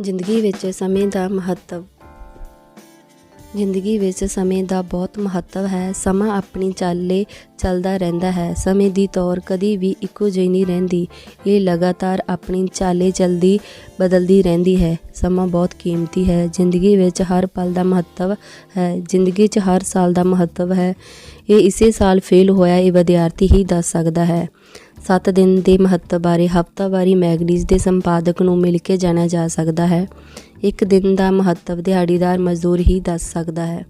ਜ਼ਿੰਦਗੀ ਵਿੱਚ ਸਮੇਂ ਦਾ ਮਹੱਤਵ। ਜ਼ਿੰਦਗੀ ਵਿੱਚ ਸਮੇਂ ਦਾ ਬਹੁਤ ਮਹੱਤਵ ਹੈ। ਸਮਾਂ ਆਪਣੀ ਚਾਲੇ ਚੱਲਦਾ ਰਹਿੰਦਾ ਹੈ। ਸਮੇਂ ਦੀ ਤੌਰ ਕਦੀ ਵੀ ਇੱਕੋ ਜਿਹੀ ਨਹੀਂ ਰਹਿੰਦੀ। ਇਹ ਲਗਾਤਾਰ ਆਪਣੀ ਚਾਲੇ ਚੱਲਦੀ, ਬਦਲਦੀ ਰਹਿੰਦੀ ਹੈ। ਸਮਾਂ ਬਹੁਤ ਕੀਮਤੀ ਹੈ। ਜ਼ਿੰਦਗੀ ਵਿੱਚ ਹਰ ਪਲ ਦਾ ਮਹੱਤਵ ਹੈ। ਜ਼ਿੰਦਗੀ 'ਚ ਹਰ ਸਾਲ ਦਾ ਮਹੱਤਵ ਹੈ। ਇਹ ਇਸੇ ਸਾਲ ਫੇਲ ਹੋਇਆ ਇਹ ਵਿਦਿਆਰਥੀ ਹੀ ਦੱਸ ਸਕਦਾ ਹੈ। 7 ਦਿਨ ਦੇ ਮਹੱਤਵ ਬਾਰੇ ਹਫ਼ਤਾਵਾਰੀ ਮੈਗਨੀਜ਼ ਦੇ ਸੰਪਾਦਕ ਨੂੰ ਮਿਲ ਕੇ ਜਾਣਿਆ ਜਾ ਸਕਦਾ ਹੈ। ਇੱਕ ਦਿਨ ਦਾ ਮਹੱਤਵ ਦਿਹਾੜੀਦਾਰ ਮਜ਼ਦੂਰ ਹੀ ਦੱਸ ਸਕਦਾ ਹੈ।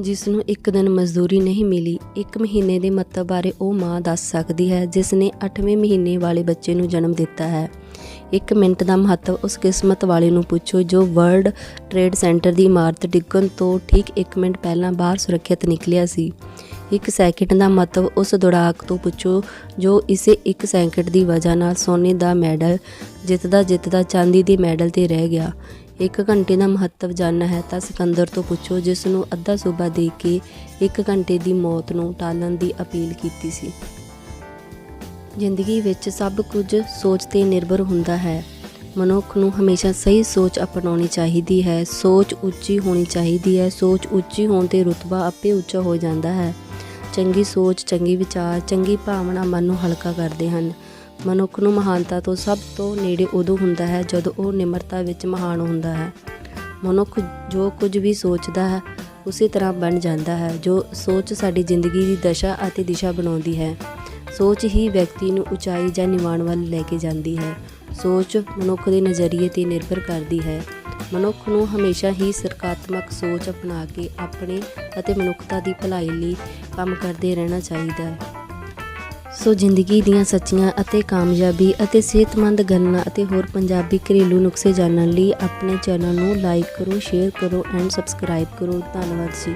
ਜਿਸ ਨੂੰ ਇੱਕ ਦਿਨ ਮਜ਼ਦੂਰੀ ਨਹੀਂ ਮਿਲੀ, ਇੱਕ ਮਹੀਨੇ ਦੇ ਮਹੱਤਵ ਬਾਰੇ ਉਹ ਮਾਂ ਦੱਸ ਸਕਦੀ ਹੈ, ਜਿਸ ਨੇ 8ਵੇਂ ਮਹੀਨੇ ਵਾਲੇ ਬੱਚੇ ਨੂੰ ਜਨਮ ਦਿੱਤਾ ਹੈ। ਇੱਕ ਮਿੰਟ ਦਾ ਮਹੱਤਵ ਉਸ ਕਿਸਮਤ ਵਾਲੇ ਨੂੰ ਪੁੱਛੋ, ਜੋ ਵਰਲਡ ਟ੍ਰੇਡ ਸੈਂਟਰ ਦੀ ਇਮਾਰਤ ਡਿੱਗਣ ਤੋਂ ਠੀਕ 1 ਮਿੰਟ ਪਹਿਲਾਂ ਬਾਹਰ ਸੁਰੱਖਿਅਤ ਨਿਕਲਿਆ ਸੀ। ਇੱਕ ਸੈਕਿੰਡ ਦਾ ਮਹੱਤਵ ਉਸ ਦੌੜਾਕ ਤੋਂ ਪੁੱਛੋ, ਜੋ ਇਸੇ ਇੱਕ ਸੈਕਿੰਡ ਦੀ ਵਜ੍ਹਾ ਨਾਲ ਸੋਨੇ ਦਾ ਮੈਡਲ ਜਿੱਤਦਾ ਜਿੱਤਦਾ ਚਾਂਦੀ ਦੇ ਮੈਡਲ ਤੇ ਰਹਿ ਗਿਆ। ਇੱਕ ਘੰਟੇ ਦਾ ਮਹੱਤਵ ਜਾਣਨਾ ਹੈ ਤਾਂ ਸਿਕੰਦਰ ਤੋਂ ਪੁੱਛੋ, ਜਿਸ ਨੂੰ ਅੱਧਾ ਸੂਬਾ ਦੇ ਕੇ ਇੱਕ ਘੰਟੇ ਦੀ ਮੌਤ ਨੂੰ ਟਾਲਣ ਦੀ ਅਪੀਲ ਕੀਤੀ ਸੀ। ਜ਼ਿੰਦਗੀ ਵਿੱਚ ਸਭ ਕੁਝ ਸੋਚ ਤੇ ਨਿਰਭਰ ਹੁੰਦਾ ਹੈ। ਮਨੁੱਖ ਨੂੰ ਹਮੇਸ਼ਾ ਸਹੀ ਸੋਚ ਅਪਣਾਉਣੀ ਚਾਹੀਦੀ ਹੈ। ਸੋਚ ਉੱਚੀ ਹੋਣੀ ਚਾਹੀਦੀ ਹੈ। ਸੋਚ ਉੱਚੀ ਹੋਣ ਤੇ ਰੁਤਬਾ ਆਪੇ ਉੱਚਾ ਹੋ ਜਾਂਦਾ ਹੈ। ਚੰਗੀ ਸੋਚ, ਚੰਗੀ ਵਿਚਾਰ, ਚੰਗੀ ਭਾਵਨਾ ਮਨ ਨੂੰ ਹਲਕਾ ਕਰਦੇ ਹਨ। ਮਨੁੱਖ ਨੂੰ ਮਹਾਨਤਾ ਤੋਂ ਸਭ ਤੋਂ ਨੇੜੇ ਉਦੋਂ ਹੁੰਦਾ ਹੈ ਜਦੋਂ ਉਹ ਨਿਮਰਤਾ ਵਿੱਚ ਮਹਾਨ ਹੁੰਦਾ ਹੈ। ਮਨੁੱਖ ਜੋ ਕੁਝ ਵੀ ਸੋਚਦਾ ਹੈ, ਉਸੇ ਤਰ੍ਹਾਂ ਬਣ ਜਾਂਦਾ ਹੈ, ਜੋ ਸੋਚ ਸਾਡੀ ਜ਼ਿੰਦਗੀ ਦੀ ਦਸ਼ਾ ਅਤੇ ਦਿਸ਼ਾ ਬਣਾਉਂਦੀ ਹੈ। ਸੋਚ ਹੀ ਵਿਅਕਤੀ ਨੂੰ ਉਚਾਈ ਜਾਂ ਨਿਵਾਣ ਵੱਲ ਲੈ ਕੇ ਜਾਂਦੀ ਹੈ। ਸੋਚ ਮਨੁੱਖ ਦੇ ਨਜ਼ਰੀਏ ਤੇ ਨਿਰਭਰ ਕਰਦੀ ਹੈ। ਮਨੁੱਖ ਨੂੰ ਹਮੇਸ਼ਾ ਹੀ ਸਰਕਾਤਮਕ ਸੋਚ ਅਪਣਾ ਕੇ ਆਪਣੇ ਅਤੇ ਮਨੁੱਖਤਾ ਦੀ ਭਲਾਈ ਲਈ ਕੰਮ ਕਰਦੇ ਰਹਿਣਾ ਚਾਹੀਦਾ ਹੈ। ਸੋ ਜ਼ਿੰਦਗੀ ਦੀਆਂ ਸੱਚੀਆਂ ਅਤੇ ਕਾਮਯਾਬੀ ਅਤੇ ਸਿਹਤਮੰਦ ਗੱਲਾਂ ਅਤੇ ਹੋਰ ਪੰਜਾਬੀ ਘਰੇਲੂ ਨੁਸਖੇ ਜਾਣਨ ਲਈ ਆਪਣੇ ਚੈਨਲ ਨੂੰ ਲਾਈਕ ਕਰੋ ਸ਼ੇਅਰ ਕਰੋ ਐਂਡ ਸਬਸਕ੍ਰਾਈਬ ਕਰੋ। ਧੰਨਵਾਦ ਜੀ।